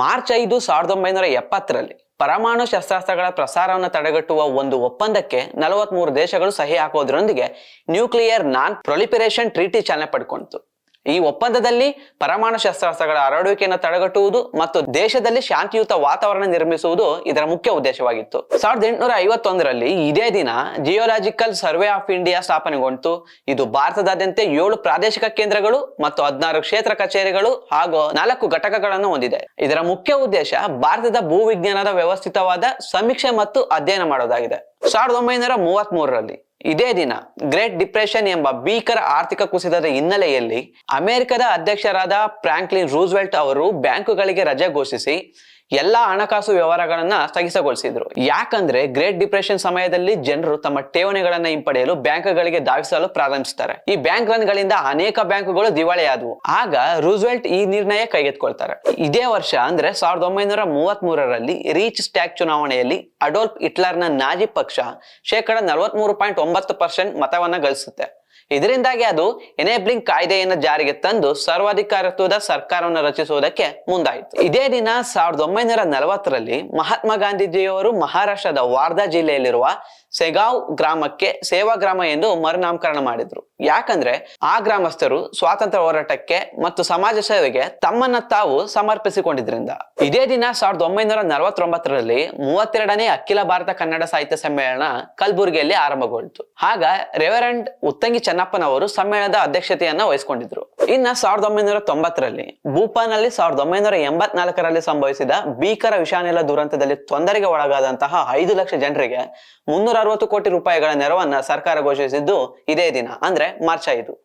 March ಐದು ಸಾವಿರದ ಒಂಬೈನೂರ ಎಪ್ಪತ್ತರಲ್ಲಿ ಪರಮಾಣು ಶಸ್ತ್ರಾಸ್ತ್ರಗಳ ಪ್ರಸಾರವನ್ನು ತಡೆಗಟ್ಟುವ ಒಂದು ಒಪ್ಪಂದಕ್ಕೆ ನಲವತ್ಮೂರು ದೇಶಗಳು ಸಹಿ ಹಾಕೋದ್ರೊಂದಿಗೆ ನ್ಯೂಕ್ಲಿಯರ್ ನಾನ್ ಪ್ರೊಲಿಪಿರೇಷನ್ ಟ್ರೀಟಿ ಚಾಲನೆ ಪಡ್ಕೊಂಡಿತು. ಈ ಒಪ್ಪಂದದಲ್ಲಿ ಪರಮಾಣು ಶಸ್ತ್ರಾಸ್ತ್ರಗಳ ಹರಡುವಿಕೆಯನ್ನು ತಡೆಗಟ್ಟುವುದು ಮತ್ತು ದೇಶದಲ್ಲಿ ಶಾಂತಿಯುತ ವಾತಾವರಣ ನಿರ್ಮಿಸುವುದು ಇದರ ಮುಖ್ಯ ಉದ್ದೇಶವಾಗಿತ್ತು. ಸಾವಿರದ ಎಂಟುನೂರ ಐವತ್ತೊಂದರಲ್ಲಿ ಇದೇ ದಿನ ಜಿಯೋಲಾಜಿಕಲ್ ಸರ್ವೆ ಆಫ್ ಇಂಡಿಯಾ ಸ್ಥಾಪನೆಗೊಂಡಿತು. ಇದು ಭಾರತದಾದ್ಯಂತ ಏಳು ಪ್ರಾದೇಶಿಕ ಕೇಂದ್ರಗಳು ಮತ್ತು ಹದಿನಾರು ಕ್ಷೇತ್ರ ಕಚೇರಿಗಳು ಹಾಗೂ ನಾಲ್ಕು ಘಟಕಗಳನ್ನು ಹೊಂದಿದೆ. ಇದರ ಮುಖ್ಯ ಉದ್ದೇಶ ಭಾರತದ ಭೂವಿಜ್ಞಾನದ ವ್ಯವಸ್ಥಿತವಾದ ಸಮೀಕ್ಷೆ ಮತ್ತು ಅಧ್ಯಯನ ಮಾಡೋದಾಗಿದೆ. ಸಾವಿರದ ಒಂಬೈನೂರ ಮೂವತ್ತ್ ಮೂರರಲ್ಲಿ ಇದೇ ದಿನ ಗ್ರೇಟ್ ಡಿಪ್ರೆಷನ್ ಎಂಬ ಭೀಕರ ಆರ್ಥಿಕ ಕುಸಿತದ ಹಿನ್ನೆಲೆಯಲ್ಲಿ ಅಮೆರಿಕದ ಅಧ್ಯಕ್ಷರಾದ ಫ್ರಾಂಕ್ಲಿನ್ ರೂಸ್ವೆಲ್ಟ್ ಅವರು ಬ್ಯಾಂಕುಗಳಿಗೆ ರಜೆ ಘೋಷಿಸಿ ಎಲ್ಲಾ ಹಣಕಾಸು ವ್ಯವಹಾರಗಳನ್ನ ಸ್ಥಗಿತಗೊಳಿಸಿದ್ರು. ಯಾಕಂದ್ರೆ ಗ್ರೇಟ್ ಡಿಪ್ರೆಷನ್ ಸಮಯದಲ್ಲಿ ಜನರು ತಮ್ಮ ಠೇವಣಿಗಳನ್ನ ಹಿಂಪಡೆಯಲು ಬ್ಯಾಂಕ್ಗಳಿಗೆ ಧಾವಿಸಲು ಪ್ರಾರಂಭಿಸುತ್ತಾರೆ ಈ ಬ್ಯಾಂಕ್ ರನ್ ಗಳಿಂದ ಅನೇಕ ಬ್ಯಾಂಕುಗಳು ದಿವಾಳಿಯಾದವು. ಆಗ ರೂಸ್ವೆಲ್ಟ್ ಈ ನಿರ್ಣಯ ಕೈಗೆತ್ಕೊಳ್ತಾರೆ ಇದೇ ವರ್ಷ ಅಂದ್ರೆ ಸಾವಿರದ ಒಂಬೈನೂರ ಮೂವತ್ತ್ ಮೂರರಲ್ಲಿ ರೀಚ್ ಸ್ಟ್ಯಾಕ್ ಚುನಾವಣೆಯಲ್ಲಿ ಅಡೋಲ್ಫ್ ಹಿಟ್ಲರ್ನ ನಾಜಿ ಪಕ್ಷ ಶೇಕಡ ನಲವತ್ಮೂರು ಪಾಯಿಂಟ್ ಒಂಬತ್ತು ಪರ್ಸೆಂಟ್ ಮತವನ್ನ ಗಳಿಸುತ್ತೆ. ಇದರಿಂದಾಗಿ ಅದು ಎನೇಬ್ಲಿಂಗ್ ಕಾಯ್ದೆಯನ್ನು ಜಾರಿಗೆ ತಂದು ಸರ್ವಾಧಿಕಾರತ್ವದ ಸರ್ಕಾರವನ್ನು ರಚಿಸುವುದಕ್ಕೆ ಮುಂದಾಯಿತು. ಇದೇ ದಿನ ಸಾವಿರದ ಒಂಬೈನೂರ ನಲವತ್ತರಲ್ಲಿ ಮಹಾತ್ಮ ಗಾಂಧೀಜಿಯವರು ಮಹಾರಾಷ್ಟ್ರದ ವಾರ್ಧಾ ಜಿಲ್ಲೆಯಲ್ಲಿರುವ ಸೆಗಾವ್ ಗ್ರಾಮಕ್ಕೆ ಸೇವಾ ಗ್ರಾಮ ಎಂದು ಮರುನಾಮಕರಣ ಮಾಡಿದ್ರು. ಯಾಕಂದ್ರೆ ಆ ಗ್ರಾಮಸ್ಥರು ಸ್ವಾತಂತ್ರ್ಯ ಹೋರಾಟಕ್ಕೆ ಮತ್ತು ಸಮಾಜ ಸೇವೆಗೆ ತಮ್ಮನ್ನ ತಾವು ಸಮರ್ಪಿಸಿಕೊಂಡಿದ್ರಿಂದ. ಇದೇ ದಿನ ಸಾವಿರದ ಒಂಬೈನೂರ ನಲವತ್ತೊಂಬತ್ತರಲ್ಲಿ ಮೂವತ್ತೆರಡನೇ ಅಖಿಲ ಭಾರತ ಕನ್ನಡ ಸಾಹಿತ್ಯ ಸಮ್ಮೇಳನ ಕಲಬುರಗಿಯಲ್ಲಿ ಆರಂಭಗೊಳ್ತು. ಆಗ ರೆವರೆಂಡ್ ಉತ್ತಂಗಿ ಚೆನ್ನಪ್ಪನವರು ಸಮ್ಮೇಳನದ ಅಧ್ಯಕ್ಷತೆಯನ್ನ ವಹಿಸಿಕೊಂಡಿದ್ರು. ಇನ್ನ ಸಾವಿರದ ಒಂಬೈನೂರ ತೊಂಬತ್ತರಲ್ಲಿ ಭೂಪಾನಲ್ಲಿ ಸಾವಿರದ ಒಂಬೈನೂರ ಎಂಬತ್ನಾಲ್ಕರಲ್ಲಿ ಸಂಭವಿಸಿದ ಭೀಕರ ವಿಷಾನಿಲ ದುರಂತದಲ್ಲಿ ತೊಂದರೆಗೆ ಒಳಗಾದಂತಹ ಐದು ಲಕ್ಷ ಜನರಿಗೆ ಮುನ್ನೂರ ಅರವತ್ತು ಕೋಟಿ ರೂಪಾಯಿಗಳ ನೆರವನ್ನ ಸರ್ಕಾರ ಘೋಷಿಸಿದ್ದು ಇದೇ ದಿನ, ಅಂದ್ರೆ ಮಾರ್ಚ್ ಐದು.